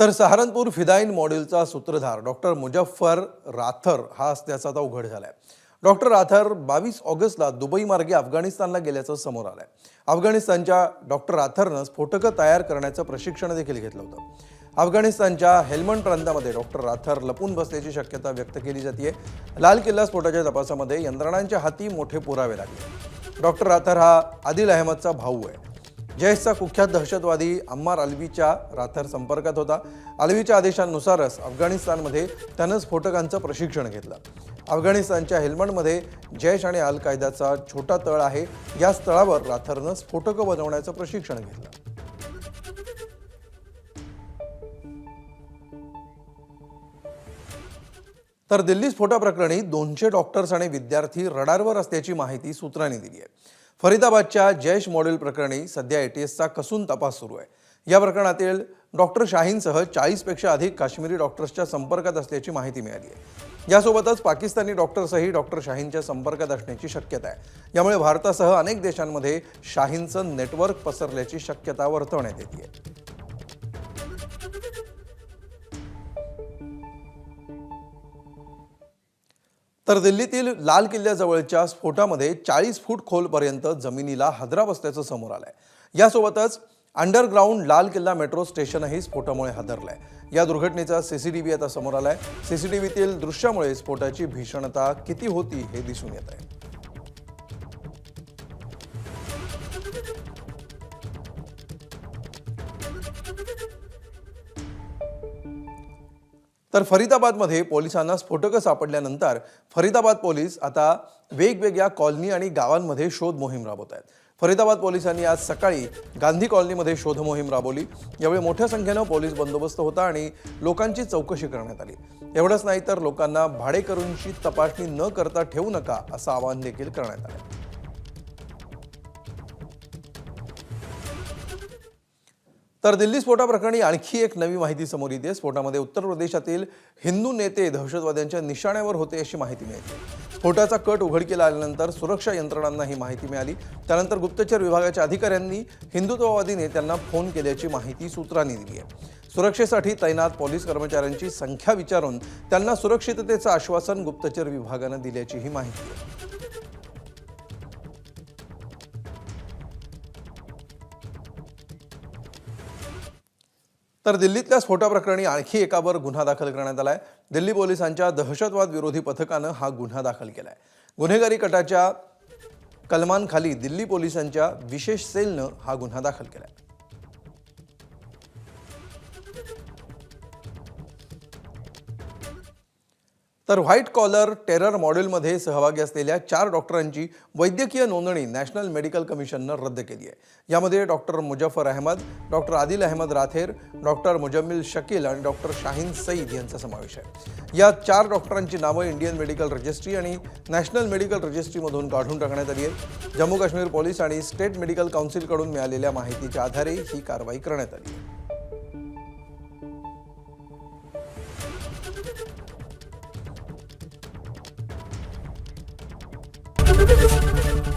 तर सहारनपूर फिदाईन मॉडेलचा सूत्रधार डॉक्टर मुजफ्फर राथर हा असल्याचा आता उघड झालाय. डॉक्टर राथर बावीस ऑगस्टला दुबई मार्गे अफगाणिस्तानला गेल्याचं समोर आलंय. अफगाणिस्तानच्या डॉक्टर राथरनं स्फोटकं तयार करण्याचं प्रशिक्षण देखील घेतलं होतं. अफगाणिस्तानच्या हेल्मंड प्रांतामध्ये डॉक्टर राथर लपून बसल्याची शक्यता व्यक्त केली जाते लाल किल्ला स्फोटाच्या तपासामध्ये यंत्रणांच्या हाती मोठे पुरावे लागले. डॉक्टर राथर हा आदिल अहमदचा भाऊ आहे. जयशचा कुख्यात दहशतवादी अम्मार अल्वीच्या राथर संपर्कात होता. अल्वीच्या आदेशानुसारच अफगाणिस्तानमध्ये त्यानं स्फोटकांचं प्रशिक्षण घेतलं. अफगाणिस्तानच्या हेल्मंडमध्ये जैश आणि अल कायदाचा छोटा तळ आहे. या स्थळावर राथरनं स्फोटकं बनवण्याचं प्रशिक्षण घेतलं. तर दिल्ली स्फोटाप्रकरणी दोनशे डॉक्टर्स आणि विद्यार्थी रडारवर असल्याची माहिती सूत्रांनी दिली आहे. फरीदाबादच्या जैश मॉडेल प्रकरणी सध्या एटीएसचा कसून तपास सुरू आहे. या प्रकरणातील डॉक्टर शाहीनसह चाळीसपेक्षा अधिक काश्मीरी डॉक्टर्सच्या संपर्कात असल्याची माहिती मिळाली आहे. यासोबतच पाकिस्तानी डॉक्टर्सही डॉक्टर शाहीनच्या संपर्कात असण्याची शक्यता आहे. यामुळे भारतासह अनेक देशांमध्ये शाहीनचं नेटवर्क पसरल्याची शक्यता वर्तवण्यात येते. तर दिल्लीतील लाल किल्ल्याजवळच्या स्फोटामध्ये चाळीस फूट खोलपर्यंत जमिनीला हादरा बसल्याचं समोर आहे यासोबतच अंडरग्राऊंड लाल किल्ला मेट्रो स्टेशनही स्फोटामुळे हादरलं आहे या दुर्घटनेचा सी सी टी व्ही आता समोर आला आहे सी सी टी व्हीतील दृश्यामुळे स्फोटाची भीषणता किती होती हे दिसून येत आहे. तर फरीदाबादमध्ये पोलिसांना स्फोटकं सापडल्यानंतर फरीदाबाद पोलीस आता वेगवेगळ्या कॉलनी आणि गावांमध्ये शोध मोहीम राबवत आहेत. फरीदाबाद पोलिसांनी आज सकाळी गांधी कॉलनीमध्ये शोध मोहीम राबवली. यावेळी मोठ्या संख्येनं पोलीस बंदोबस्त होता आणि लोकांची चौकशी करण्यात आली. एवढंच नाही तर लोकांना भाडेकरूंची तपासणी न करता ठेवू नका असं आवाहन देखील करण्यात आलं. तर दिल्ली स्फोटाप्रकरणी आणखी एक नवी माहिती समोर येते. स्फोटामध्ये उत्तर प्रदेशातील हिंदू नेते दहशतवाद्यांच्या निशाण्यावर होते अशी माहिती मिळते. स्फोटाचा कट उघडकीला आल्यानंतर सुरक्षा यंत्रणांना ही माहिती मिळाली. त्यानंतर गुप्तचर विभागाच्या अधिकाऱ्यांनी हिंदुत्ववादी नेत्यांना फोन केल्याची माहिती सूत्रांनी दिली आहे. सुरक्षेसाठी तैनात पोलीस कर्मचाऱ्यांची संख्या विचारून त्यांना सुरक्षिततेचं आश्वासन गुप्तचर विभागानं दिल्याची ही माहिती आहे. तर दिल्लीतल्या स्फोटाप्रकरणी आणखी एकावर गुन्हा दाखल करण्यात आलाय. दिल्ली पोलिसांच्या दहशतवाद विरोधी पथकानं हा गुन्हा दाखल केला आहे गुन्हेगारी कटाच्या कलमांखाली दिल्ली पोलिसांच्या विशेष सेलनं हा गुन्हा दाखल केला आहे तर व्हाईट कॉलर टेरर मॉडेलमध्ये सहभागी असलेल्या चार डॉक्टरांची वैद्यकीय नोंदणी नॅशनल मेडिकल कमिशननं रद्द केली आहे. यामध्ये doctor Muzaffar Ahmad doctor Adil Ahmad Rather doctor Muzammil Shakeel आणि डॉक्टर शाहीन सईद यांचा समावेश आहे. या चार डॉक्टरांची नावं इंडियन मेडिकल रजिस्ट्री आणि नॅशनल मेडिकल रजिस्ट्रीमधून काढून टाकण्यात आली आहे जम्मू काश्मीर पोलीस आणि स्टेट मेडिकल काउन्सिलकडून मिळालेल्या माहितीच्या आधारे ही कारवाई करण्यात आली